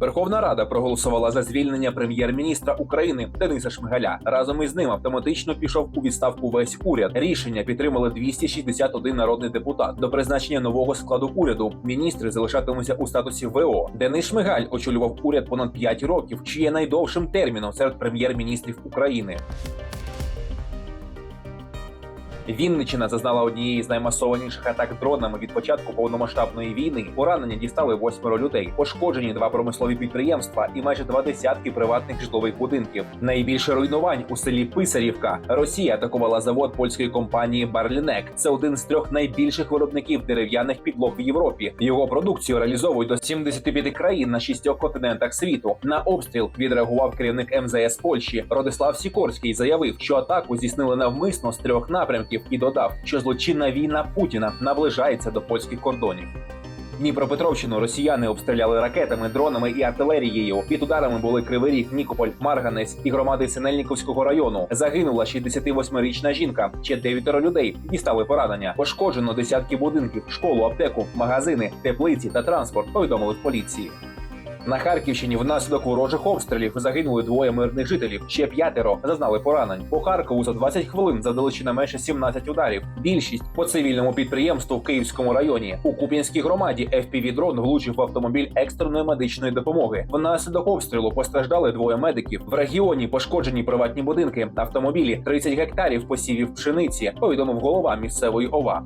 Верховна Рада проголосувала за звільнення прем'єр-міністра України Дениса Шмигаля. Разом із ним автоматично пішов у відставку весь уряд. Рішення підтримали 261 народний депутат. До призначення нового складу уряду міністри залишатимуться у статусі ВО. Денис Шмигаль очолював уряд понад 5 років, чи є найдовшим терміном серед прем'єр-міністрів України. Вінниччина зазнала однієї з наймасованіших атак дронами від початку повномасштабної війни. Поранення дістали восьмеро людей. Пошкоджені два промислові підприємства і майже два десятки приватних житлових будинків. Найбільше руйнувань у селі Писарівка. Росія атакувала завод польської компанії Барлінек. Це один з трьох найбільших виробників дерев'яних підлог в Європі. Його продукцію реалізовують до 75 країн на шістьох континентах світу. На обстріл відреагував керівник МЗС Польщі Родислав Сікорський. Заявив, що атаку здійснили навмисно з трьох напрямків і додав, що злочинна війна Путіна наближається до польських кордонів. Дніпропетровщину росіяни обстріляли ракетами, дронами і артилерією. Під ударами були Кривий Ріг, Нікополь, Марганець і громади Синельниковського району. Загинула 68-річна жінка. Ще дев'ятеро людей дістали поранення. Пошкоджено десятки будинків, школу, аптеку, магазини, теплиці та транспорт. Повідомили в поліції. На Харківщині внаслідок ворожих обстрілів загинули двоє мирних жителів. Ще п'ятеро зазнали поранень. По Харкову за 20 хвилин завдали щонайменше 17 ударів. Більшість по цивільному підприємству в Київському районі. У Куп'янській громаді FPV-дрон влучив в автомобіль екстреної медичної допомоги. Внаслідок обстрілу постраждали двоє медиків. В регіоні пошкоджені приватні будинки, автомобілі, 30 гектарів посівів пшениці. Повідомив голова місцевої ОВА.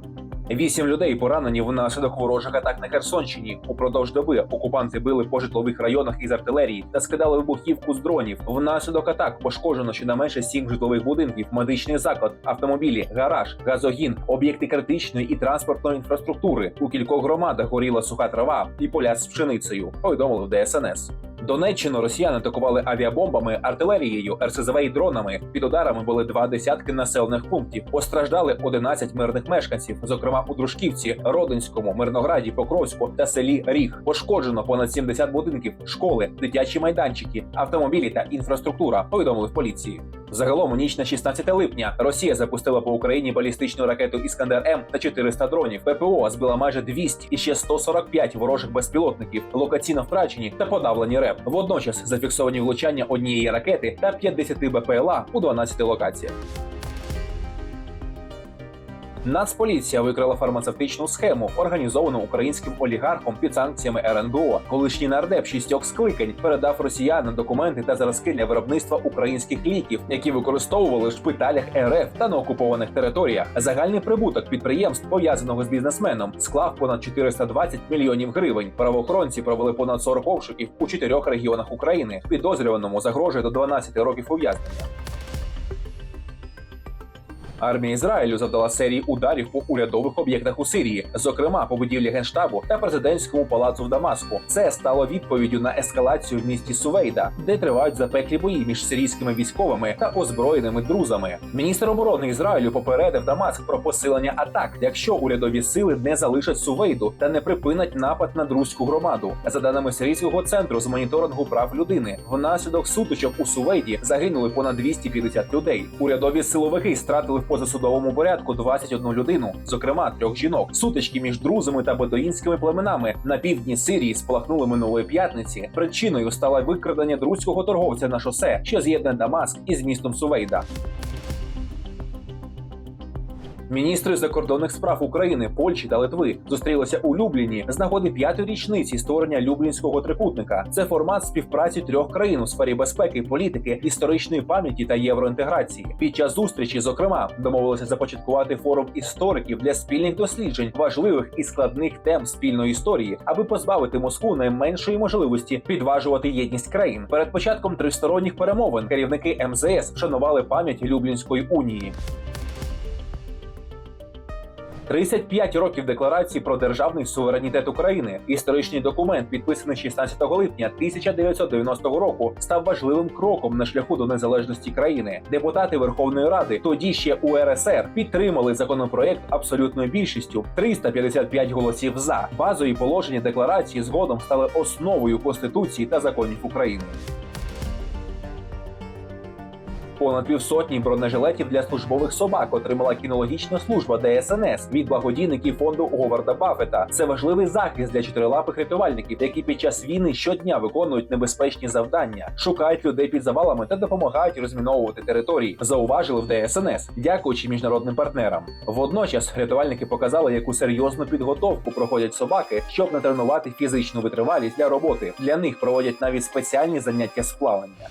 Вісім людей поранені внаслідок ворожих атак на Херсонщині. Упродовж доби окупанти били по житлових районах із артилерії та скидали вибухівку з дронів. Внаслідок атак пошкоджено щонайменше сім житлових будинків, медичний заклад, автомобілі, гараж, газогін, об'єкти критичної і транспортної інфраструктури. У кількох громадах горіла суха трава і поля з пшеницею. Повідомили в ДСНС. Донеччину росіяни атакували авіабомбами, артилерією, РСЗВ і дронами. Під ударами були два десятки населених пунктів. Постраждали 11 мирних мешканців, зокрема у Дружківці, Родинському, Мирнограді, Покровську та селі Ріг. Пошкоджено понад 70 будинків, школи, дитячі майданчики, автомобілі та інфраструктура. Повідомили в поліції. Загалом у ніч на 16 липня Росія запустила по Україні балістичну ракету Іскандер М та 400 дронів. ППО збила майже 200 і ще 145 ворожих безпілотників, локаційно втрачені та подавлені Водночас зафіксовані влучання однієї ракети та 50 БПЛА у 12 локаціях. Нацполіція викрила фармацевтичну схему, організовану українським олігархом під санкціями РНБО. Колишній нардеп шістьох скликань передав росіянам документи та зразки для виробництва українських ліків, які використовували в шпиталях РФ та на окупованих територіях. Загальний прибуток підприємств, пов'язаного з бізнесменом, склав понад 420 мільйонів гривень. Правоохоронці провели понад 40 обшуків у чотирьох регіонах України. Підозрюваному загрожує до 12 років ув'язнення. Армія Ізраїлю завдала серії ударів по урядових об'єктах у Сирії, зокрема по будівлі генштабу та президентському палацу в Дамаску. Це стало відповіддю на ескалацію в місті Сувейда, де тривають запеклі бої між сирійськими військовими та озброєними друзами. Міністр оборони Ізраїлю попередив Дамаск про посилення атак, якщо урядові сили не залишать Сувейду та не припинять напад на друзьку громаду. За даними сирійського центру з моніторингу прав людини, внаслідок сутичок у Сувейді загинули понад 250 людей. Урядові силовики стратили в позасудовому порядку 21 людину, зокрема трьох жінок. Сутички між друзами та бедуїнськими племенами на півдні Сирії спалахнули минулої п'ятниці. Причиною стало викрадення друзького торговця на шосе, що з'єднане Дамаск із містом Сувейда. Міністри закордонних справ України, Польщі та Литви зустрілися у Любліні з нагоди п'ятої річниці створення Люблінського трикутника. Це формат співпраці трьох країн у сфері безпеки, політики, історичної пам'яті та євроінтеграції. Під час зустрічі, зокрема, домовилися започаткувати форум істориків для спільних досліджень важливих і складних тем спільної історії, аби позбавити Москву найменшої можливості підважувати єдність країн. Перед початком тристоронніх перемовин керівники МЗС вшанували пам'ять Люблінської унії. 35 років декларації про державний суверенітет України. Історичний документ, підписаний 16 липня 1990 року, став важливим кроком на шляху до незалежності країни. Депутати Верховної Ради, тоді ще УРСР, підтримали законопроект абсолютною більшістю 355 голосів за. Базові положення декларації згодом стали основою конституції та законів України. Понад півсотні бронежилетів для службових собак отримала кінологічна служба ДСНС від благодійників фонду Говарда Баффета. Це важливий захист для чотирилапих рятувальників, які під час війни щодня виконують небезпечні завдання, шукають людей під завалами та допомагають розміновувати території. Зауважили в ДСНС, дякуючи міжнародним партнерам. Водночас рятувальники показали, яку серйозну підготовку проходять собаки, щоб натренувати фізичну витривалість для роботи. Для них проводять навіть спеціальні заняття з плавання.